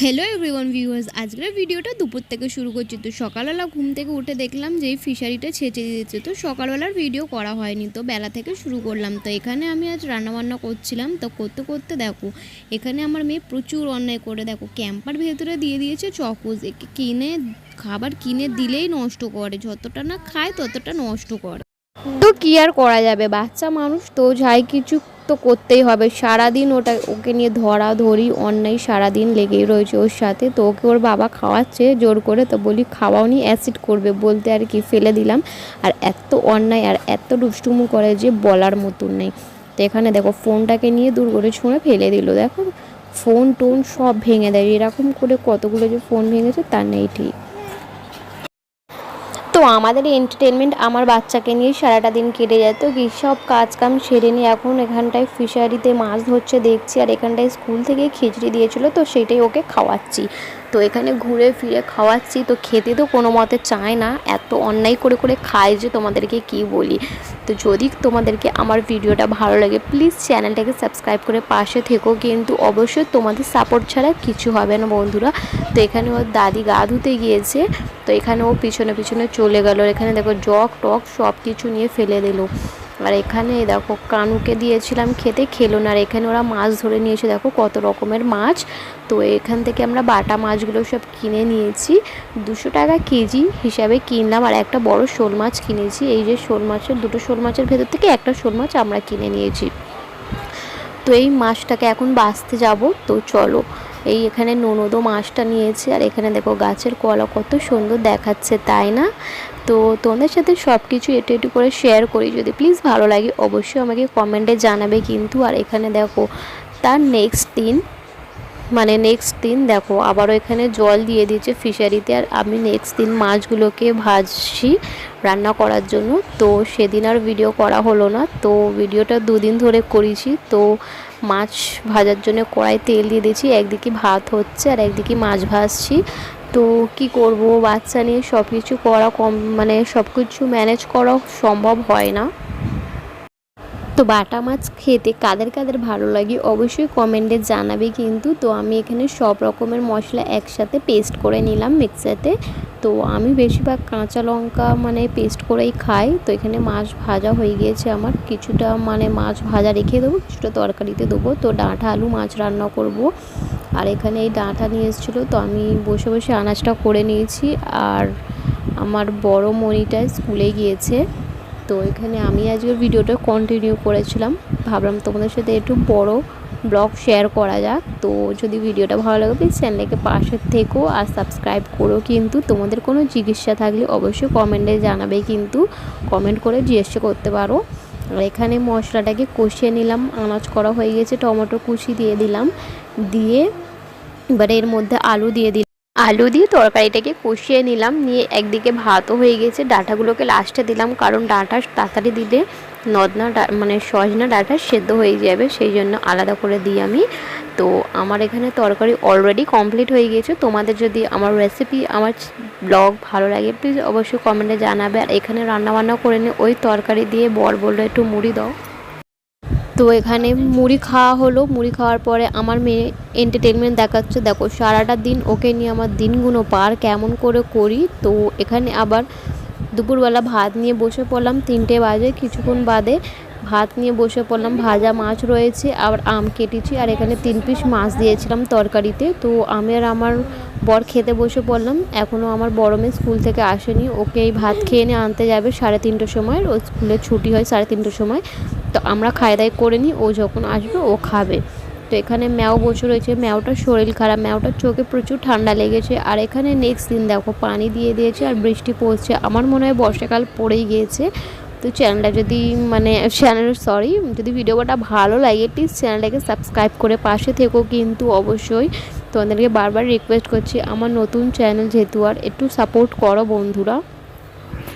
Hello everyone viewers আজকের ভিডিওটা দুপুর থেকে শুরু করছি। তো সকালবেলা ঘুম থেকে উঠে দেখলাম যে এই ফিশারিটা ছেঁচে দিয়েছে। তো সকালবেলার ভিডিও করা হয়নি, তো বেলা থেকে শুরু করলাম। তো এখানে আমি আজ রান্নাবান্না করছিলাম। তো করতে করতে দেখো, এখানে আমার মেয়ে প্রচুর অন্যায় করে। দেখো ক্যাম্পার ভেতরে দিয়ে দিয়েছে চকোজ। কিনে, খাবার কিনে দিলেই নষ্ট করে। যতটা না খায়, ততটা নষ্ট করে। তো কি আর করা যাবে? বাচ্চা মানুষ তো যাই কিছু তো করতেই হবে। সারাদিন ওটা, ওকে নিয়ে ধরা ধরি অন্যায় সারাদিন লেগেই রয়েছে ওর সাথে। তো ওকে ওর বাবা খাওয়াচ্ছে, জোর করে তো বলি খাওয়াও নি অ্যাসিড করবে, বলতে আর কি ফেলে দিলাম। আর এত অন্যায় আর এত দুষ্টুমু করে যে বলার মতন নেই। তো এখানে দেখো, ফোনটাকে নিয়ে দূর করে ছুঁড়ে ফেলে দিল। দেখো ফোন টোন সব ভেঙে দেয়। এরকম করে কতগুলো যে ফোন ভেঙেছে তার নেই ঠিক। আমাদের এন্টারটেনমেন্ট আমার বাচ্চাকে নিয়ে সারাটা দিন কেটে যেত কি সব কাজ কাম সেরে নিয়ে এখন এখানটায় ফিশারিতে মাছ ধরছে, দেখছি আর এখানটায় স্কুল থেকে খিচড়ি দিয়েছিল, তো সেটাই ওকে খাওয়াচ্ছি। তো এখানে ঘুরে ফিরে খাওয়াচ্ছি, তো খেতে তো কোনো মতে চায় না। এত অন্যায় করে করে খায় যে তোমাদেরকে কি বলি। তো যদি তোমাদেরকে আমার ভিডিওটা ভালো লাগে প্লিজ চ্যানেলটাকে সাবস্ক্রাইব করে পাশে থেকো। কিন্তু অবশ্যই তোমাদের সাপোর্ট ছাড়া কিছু হবে না বন্ধুরা। তো এখানে ওর দাদি গা ধুতে গিয়েছে, তো এখানে ও পিছনে পিছনে চলে গেল। এখানে দেখো জগ টক সব কিছু নিয়ে ফেলে দিল। আর এখানে দেখো কানুকে দিয়েছিলাম খেতে, খেলো না। আর এখানে ওরা মাছ ধরে নিয়েছে। দেখো কত রকমের মাছ। তো এখান থেকে আমরা বাটা মাছগুলো সব কিনে নিয়েছি। দুশো টাকা কেজি হিসাবে কিনলাম। আর একটা বড় শোল মাছ কিনেছি। এই যে শোল মাছের, দুটো শোল মাছের ভেতর থেকে একটা শোল মাছ আমরা কিনে নিয়েছি। তো এই মাছটাকে এখন বাঁচতে যাব। তো চলো, এই এখানে ননদও মাছটা নিয়েছে। আর এখানে দেখো গাছের কলা কত সুন্দর দেখাচ্ছে, তাই না? তো তোমাদের সাথে সব কিছু একটু একটু করে শেয়ার করি। যদি প্লিজ ভালো লাগে, অবশ্যই আমাকে কমেন্টে জানাবে কিন্তু। আর এখানে দেখো, তার নেক্সট দিন মানে নেক্সট দিন দেখো, আবারও এখানে জল দিয়ে দিয়েছে ফিশারিতে আর আমি নেক্সট দিন মাছগুলোকে ভাজছি রান্না করার জন্য। তো সেদিন আর ভিডিও করা হলো না। তো ভিডিওটা দুদিন ধরে করেছি। তো মাছ ভাজার জন্য কড়াই তেল দিয়ে দিয়েছি। একদিকে ভাত হচ্ছে আর একদিকে মাছ ভাজছি। তো কি করব? বাচ্চা নিয়ে সব কিছু করা কম মানে সব কিছু ম্যানেজ করা সম্ভব হয় না। তো বাটা মাছ খেতে কাদের কাদের ভালো লাগে অবশ্যই কমেন্টে জানাবে কিন্তু। তো আমি এখানে সব রকমের মশলা একসাথে পেস্ট করে নিলাম মিক্সারতে তো। আমি বেশিরভাগ কাঁচা লঙ্কা মানে পেস্ট করেই খাই। তো এখানে মাছ ভাজা হয়ে গিয়েছে আমার। কিছুটা মানে মাছ ভাজা রেখে দেবো, কিছুটা তরকারিতে দেবো। তো ডাঁটা আলু মাছ রান্না করব। আর এখানে এই ডাঁটা নিয়ে এসেছিল, তো আমি বসে বসে আনাজটা করে নিয়েছি। আর আমার বড় মনিটা স্কুলে গিয়েছে, তো এখানে আমি আজকের ভিডিওটা কন্টিনিউ করেছিলাম। ভাবলাম তোমাদের সাথে একটু বড় ব্লগ শেয়ার করা যাক, তো যদি ভিডিওটা ভালো লাগে প্লিজ চ্যানেলকে পাশে থেকো আর সাবস্ক্রাইব করো কিন্তু। তোমাদের কোনো চিকিৎসা থাকলে অবশ্যই কমেন্টে জানাবে কিন্তু কমেন্ট করে জিজ্ঞেস করতে পারো। এখানে মশলাটাকে কষিয়ে নিলাম। আনাজ করা হয়ে গেছে, টমেটো কুচি দিয়ে দিলাম। দিয়ে এবারে এর মধ্যে আলু দিয়ে দিলাম। আলু দিয়ে তরকারিটাকে কষিয়ে নিলাম। নিয়ে একদিকে ভাতও হয়ে গেছে। ডাঁটাগুলোকে লাস্টে দিলাম, কারণ ডাঁটা তাড়াতাড়ি দিলে নদনা মানে সজনা ডাটা সেদ্ধ হয়ে যাবে সেই জন্য আলাদা করে দিই আমি। তো আমার এখানে তরকারি অলরেডি কমপ্লিট হয়ে গিয়েছে। তোমাদের যদি আমার রেসিপি আমার ব্লগ ভালো লাগে প্লিজ অবশ্যই কমেন্টে জানাবে। আর এখানে রান্নাবান্না করে নিয়ে ওই তরকারি দিয়ে বর বলল, একটু মুড়ি দাও। তো এখানে মুড়ি খাওয়া হলো। মুড়ি খাওয়ার পরে আমার মেয়ে এন্টারটেনমেন্ট দেখাচ্ছে। দেখো, সারাটা দিন ওকে নিয়ে আমার দিনগুলো পার, কেমন করে করি। তো এখানে আবার দুপুরবেলা ভাত নিয়ে বসে পড়লাম। তিনটে বাজে, কিছুক্ষণ বাদে ভাত নিয়ে বসে পড়লাম। ভাজা মাছ রয়েছে, আবার আম কেটেছি, আর এখানে তিন পিস মাছ দিয়েছিলাম তরকারিতে। তো আমি আর আমার বর খেতে বসে পড়লাম। এখনও আমার বড় মেয়ে স্কুল থেকে আসেনি। ওকে এই ভাত খেয়ে নিয়ে আনতে যাবে সাড়ে তিনটের সময়। ও স্কুলে ছুটি হয় সাড়ে তিনটের সময়। তো আমরা খাই দাই করে নিই। ও যখন আসবে, ও খাবে। তো এখানে ম্যাও বসে রয়েছে। ম্যাওটার শরীর খারাপ, ম্যাওটার চোখে প্রচুর ঠান্ডা লেগেছে। আর এখানে নেক্সট দিন দেখো, পানি দিয়ে দিয়েছে আর বৃষ্টি পড়ছে। আমার মনে হয় বর্ষাকাল পড়েই গিয়েছে। তো চ্যানেলটা যদি মানে চ্যানেল সরি যদি ভিডিওটা ভালো লাগে প্লিজ চ্যানেলটাকে সাবস্ক্রাইব করে পাশে থেকো কিন্তু অবশ্যই। তোমাদেরকে বারবার রিকোয়েস্ট করছি, আমার নতুন চ্যানেল যেহেতু আর একটু সাপোর্ট করো বন্ধুরা।